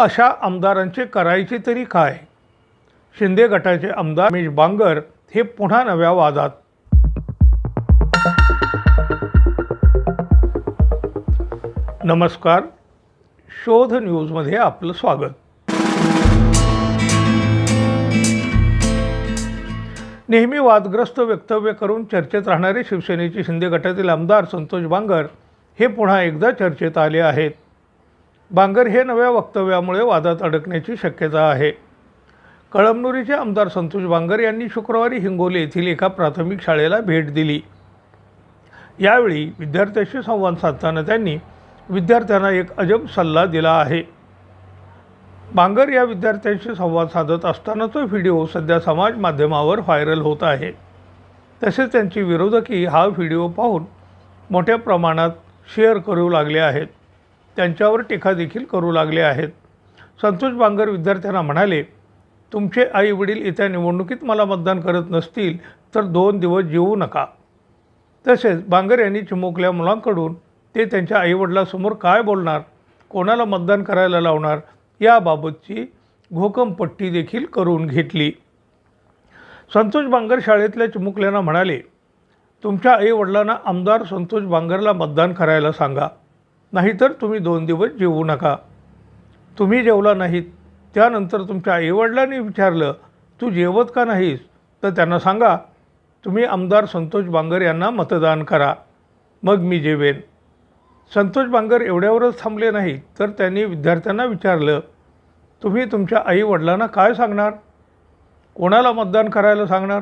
अशा आमदारांचे करायचे तरी काय? शिंदे गटाचे आमदार रमेश बांगर हे पुन्हा नव्या वादात. नमस्कार. शोध न्यूजमध्ये आपलं स्वागत. नेहमी वादग्रस्त वक्तव्य करून चर्चेत राहणारे शिवसेनेचे शिंदे गटातील आमदार संतोष बांगर हे पुन्हा एकदा चर्चेत आले आहेत. बांगर हे नव्या वक्तव्यामुळे वादात अडकण्याची शक्यता आहे. कळमनुरीचे आमदार संतोष बांगर यांनी शुक्रवारी हिंगोली येथील एका प्राथमिक शाळेला भेट दिली. यावेळी विद्यार्थ्यांशी संवाद साधताना त्यांनी विद्यार्थ्यांना एक अजब सल्ला दिला आहे. बांगर या विद्यार्थ्यांशी संवाद साधत असतानाचा व्हिडिओ सध्या समाज माध्यमावर व्हायरल होत आहे. तसेच त्यांची विरोधकी हा व्हिडिओ पाहून मोठ्या प्रमाणात शेअर करू लागले आहेत. त्यांच्यावर टीका देखील करू लागले आहेत. संतोष बांगर विद्यार्थ्यांना म्हणाले तुमचे आई वडील येत्या निवडणुकीत मला मतदान करत नसतील तर दोन दिवस जेवू नका. तसेच बांगर यांनी चिमुकल्या मुलांकडून ते त्यांच्या आईवडिलासमोर काय बोलणार? कोणाला मतदान करायला लावणार याबाबतची घोकमपट्टी देखील करून घेतली. संतोष बांगर शाळेतल्या चिमुकल्यांना म्हणाले तुमच्या आईवडिलांना आमदार संतोष बांगरला मतदान करायला सांगा. नाहीतर तुम्ही दोन दिवस जेवू नका. तुम्ही जेवला नाहीत त्यानंतर तुमच्या आईवडिलांनी विचारलं तू जेवत का नाहीस? तर त्यांना सांगा तुम्ही आमदार संतोष बांगर यांना मतदान करा मग मी जेवेन. संतोष बांगर एवढ्यावरच थांबले नाही तर त्यांनी विद्यार्थ्यांना विचारलं तुम्ही तुमच्या आईवडिलांना काय सांगणार? कोणाला मतदान करायला सांगणार?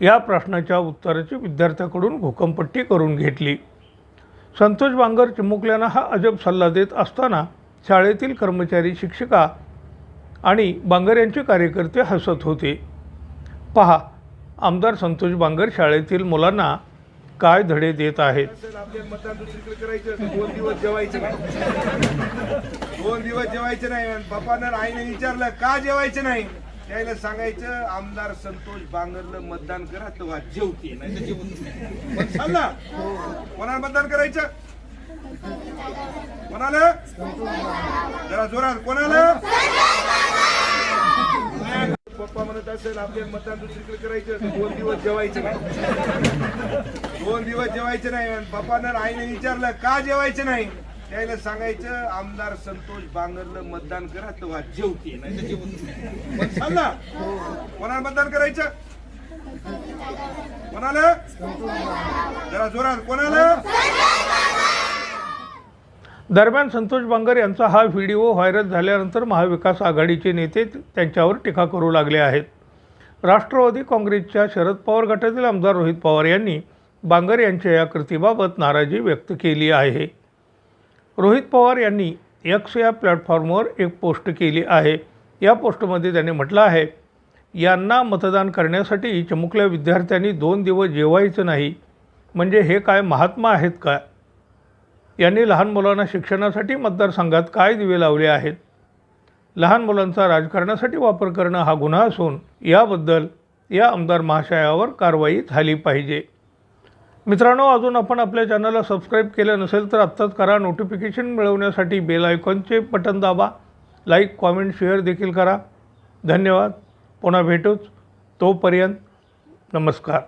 या प्रश्नाच्या उत्तराची विद्यार्थ्याकडून घोकंपट्टी करून घेतली. संतोष बांगर चिमुकल्यांना हा अजब सल्ला देत असताना शाळेतील कर्मचारी शिक्षिका आणि बांगर यांचे कार्यकर्ते हसत होते. पहा आमदार संतोष बांगर शाळेतील मुलांना काय धडे देत आहेत? दोन दिवस जेवायचे नाही. दोन बापानं आईने विचारलं का जेवायचे नाही? त्याला सांगायचं आमदार संतोष बांगरला मतदान करा तेव्हा जेवते नाही. ना. कोणाला मतदान करायचं? कोणाला? जरा जोरात. कोणाला? पप्पा म्हणत असेल आपले मतदान दुसरीकडे करायचं दोन दिवस जेवायचं नाही. दोन दिवस जेवायचं नाही. आणि आईने विचारलं का जेवायचं नाही? त्याला सांगायचं आमदार संतोष बांगरला मतदान करा तेव्हा जेवते नाही. कोणाला मतदान करायचं? कोणाला? जरा जोरात. कोणाला? दरम्यान संतोष बांगर यांचा हा व्हिडिओ व्हायरल झाल्यानंतर महाविकास आघाडीचे नेते त्यांच्यावर टीका करू लागले आहेत. राष्ट्रवादी काँग्रेसच्या शरद पवार गटातील आमदार रोहित पवार यांनी बांगर यांच्या या कृतीबाबत नाराजी व्यक्त केली आहे. रोहित पवार यांनी यक्स या प्लॅटफॉर्मवर एक पोस्ट केली आहे. या पोस्टमध्ये त्यांनी म्हटलं आहे यांना मतदान करण्यासाठी चमुकल्या विद्यार्थ्यांनी दोन दिवस जेवायचं नाही. म्हणजे हे काय महात्मा आहेत का? यांनी लहान मुलांना शिक्षणासाठी मतदारसंघात काय दिवे लावले आहेत? लहान मुलांचा राजकारणासाठी वापर करणं हा गुन्हा असून याबद्दल या आमदार महाशयावर कारवाई झाली पाहिजे. मित्रांनो अजून आपण आपल्या चॅनलला सबस्क्राईब केलं नसेल तर आत्ताच करा. नोटिफिकेशन मिळवण्यासाठी बेल आयकॉनचे बटन दाबा. लाईक कॉमेंट शेअर देखील करा. धन्यवाद. पुन्हा भेटूच. तोपर्यंत नमस्कार.